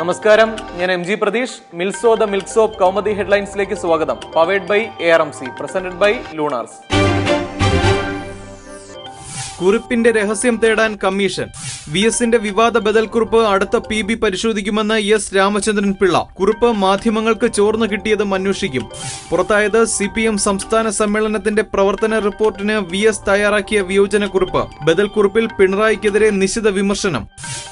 നമസ്കാരം. ഞാൻ M G Pratheesh. മിൽസോ the milk soap Kaumudi ഹെഡ്ലൈൻസിലേക്ക് സ്വാഗതം. Powered by A R M C. Presented by Lunars. കുറിപ്പിന്റെ രഹസ്യം തേടാൻ കമ്മീഷൻ. വി എസിന്റെ വിവാദ ബദൽ കുറിപ്പ് അടുത്ത പി ബി പരിശോധിക്കുമെന്ന് എസ് രാമചന്ദ്രൻ പിള്ള. കുറിപ്പ് മാധ്യമങ്ങൾക്ക് ചോർന്നു കിട്ടിയതും അന്വേഷിക്കും. പുറത്തായത് സി പി എം സംസ്ഥാന സമ്മേളനത്തിന്റെ പ്രവർത്തന റിപ്പോർട്ടിന് വി എസ് തയ്യാറാക്കിയ വിയോജന കുറിപ്പ്. ബദൽ കുറിപ്പിൽ പിണറായിക്കെതിരെ നിശിത വിമർശനം.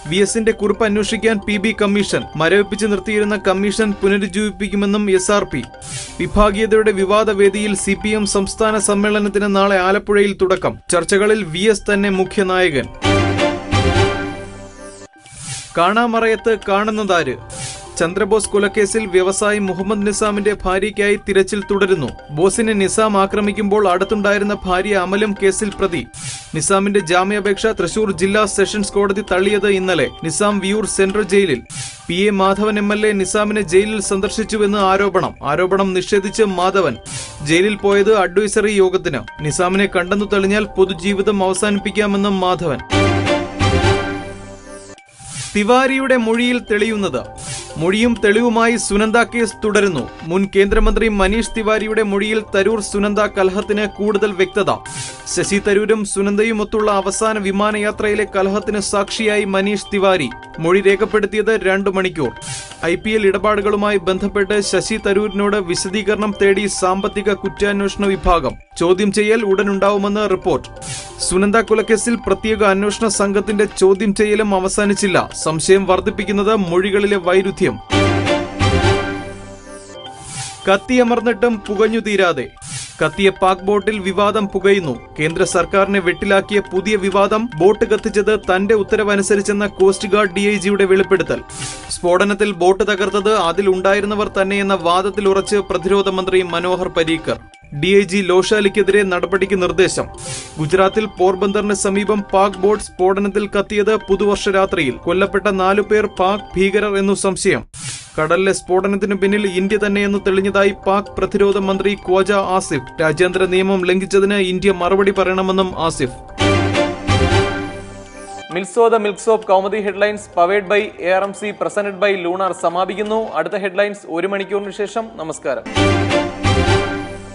വി എസിന്റെ കുറിപ്പ് അന്വേഷിക്കാൻ പി ബി കമ്മീഷൻ. മരവിപ്പിച്ച് നിർത്തിയിരുന്ന കമ്മീഷൻ പുനരുജ്ജീവിപ്പിക്കുമെന്നും എസ് ആർ പി. വിഭാഗീയതയുടെ വിവാദ വേദിയിൽ സി പി എം സംസ്ഥാന സമ്മേളനത്തിന് നാളെ ആലപ്പുഴയിൽ തുടക്കം. ചർച്ചകളിൽ വി എസ് തന്നെ മുഖ്യ നായകൻ കാണാമറയത്ത് കാണുന്നതാര്? ചന്ദ്രബോസ് കൊലക്കേസിൽ വ്യവസായി മുഹമ്മദ് നിസാമിന്റെ ഭാര്യയ്ക്കായി തിരച്ചിൽ തുടരുന്നു. ബോസിനെ നിസാം ആക്രമിക്കുമ്പോൾ അടുത്തുണ്ടായിരുന്ന ഭാര്യ അമലും കേസിൽ പ്രതി. നിസാമിന്റെ ജാമ്യാപേക്ഷ തൃശൂർ ജില്ലാ സെഷൻസ് കോടതി തള്ളിയത് ഇന്നലെ. നിസാം വിയൂർ സെൻട്രൽ ജയിലിൽ. P A Madhavan M L A നിസാമിനെ ജയിലിൽ സന്ദർശിച്ചുവെന്ന് ആരോപണം. ആരോപണം നിഷേധിച്ച് മാധവൻ. ജയിലിൽ പോയത് അഡ്വൈസറി യോഗത്തിന്. നിസാമിനെ കണ്ടെന്നു തെളിഞ്ഞാൽ പൊതുജീവിതം അവസാനിപ്പിക്കാമെന്ന് മാധവൻ. തിവാരിയുടെ മൊഴിയിൽ തെളിയുന്നത്. മൊഴിയും തെളിവുമായി സുനന്ദ കേസ് തുടരുന്നു. മുൻ കേന്ദ്രമന്ത്രി മനീഷ് തിവാരിയുടെ മൊഴിയിൽ തരൂർ സുനന്ദ കലഹത്തിന് കൂടുതൽ വ്യക്തത. ശശി തരൂരും സുനന്ദയുമൊത്തുള്ള അവസാന വിമാനയാത്രയിലെ കലഹത്തിന് സാക്ഷിയായി മനീഷ് തിവാരി. മൊഴി രേഖപ്പെടുത്തിയത് രണ്ടു മണിക്കൂർ. ഐ പി എൽ ഇടപാടുകളുമായി ബന്ധപ്പെട്ട് ശശി തരൂരിനോട് വിശദീകരണം തേടി സാമ്പത്തിക കുറ്റാന്വേഷണ വിഭാഗം ചോദ്യം ചെയ്യൽ ഉടനുണ്ടാവുമെന്ന് റിപ്പോർട്ട്. സുനന്ദ കൊലക്കേസിൽ പ്രത്യേക അന്വേഷണ സംഘത്തിന്റെ ചോദ്യം ചെയ്യലും അവസാനിച്ചില്ല. സംശയം വർദ്ധിപ്പിക്കുന്നത് മൊഴികളിലെ വൈരുദ്ധ്യം. കത്തിയമർന്നിട്ടും പുകഞ്ഞു തീരാതെ കത്തിയ പാക് ബോട്ടിൽ വിവാദം പുകയുന്നു. കേന്ദ്ര സർക്കാരിനെ വെട്ടിലാക്കിയ പുതിയ വിവാദം ബോട്ട് കത്തിച്ചത് തന്റെ ഉത്തരവനുസരിച്ചെന്ന കോസ്റ്റ് ഗാർഡ് ഡിഐജിയുടെ വെളിപ്പെടുത്തൽ. സ്ഫോടനത്തിൽ ബോട്ട് തകർത്തത് അതിലുണ്ടായിരുന്നവർ തന്നെയെന്ന വാദത്തിൽ ഉറച്ച് പ്രതിരോധ മന്ത്രി മനോഹർ പരീക്കർ. ഡിഐജി ലോഷാലിക്കെതിരെ നടപടിക്ക് നിർദ്ദേശം. ഗുജറാത്തിൽ പോർബന്ദറിന് സമീപം പാക് ബോട്ട് സ്ഫോടനത്തിൽ കത്തിയത് പുതുവർഷ രാത്രിയിൽ കൊല്ലപ്പെട്ട നാലു പേർ പാക് ഭീകരർ എന്നു സംശയം. കടലിലെ സ്ഫോടനത്തിനു പിന്നിൽ ഇന്ത്യ തന്നെയെന്ന് തെളിഞ്ഞതായി പാക് പ്രതിരോധ മന്ത്രി ക്വാജ ആസിഫ്. രാജ്യാന്തര നിയമം ലംഘിച്ചതിന് ഇന്ത്യ മറുപടി പറയണമെന്നും Asif. Milso the milks of Kaumudi headlines powered by A R M C presented by Lunar സമാപിക്കുന്നു. അടുത്ത ഹെഡ്ലൈൻസ് ഒരു മണിക്കൂറിന് ശേഷം. നമസ്കാരം.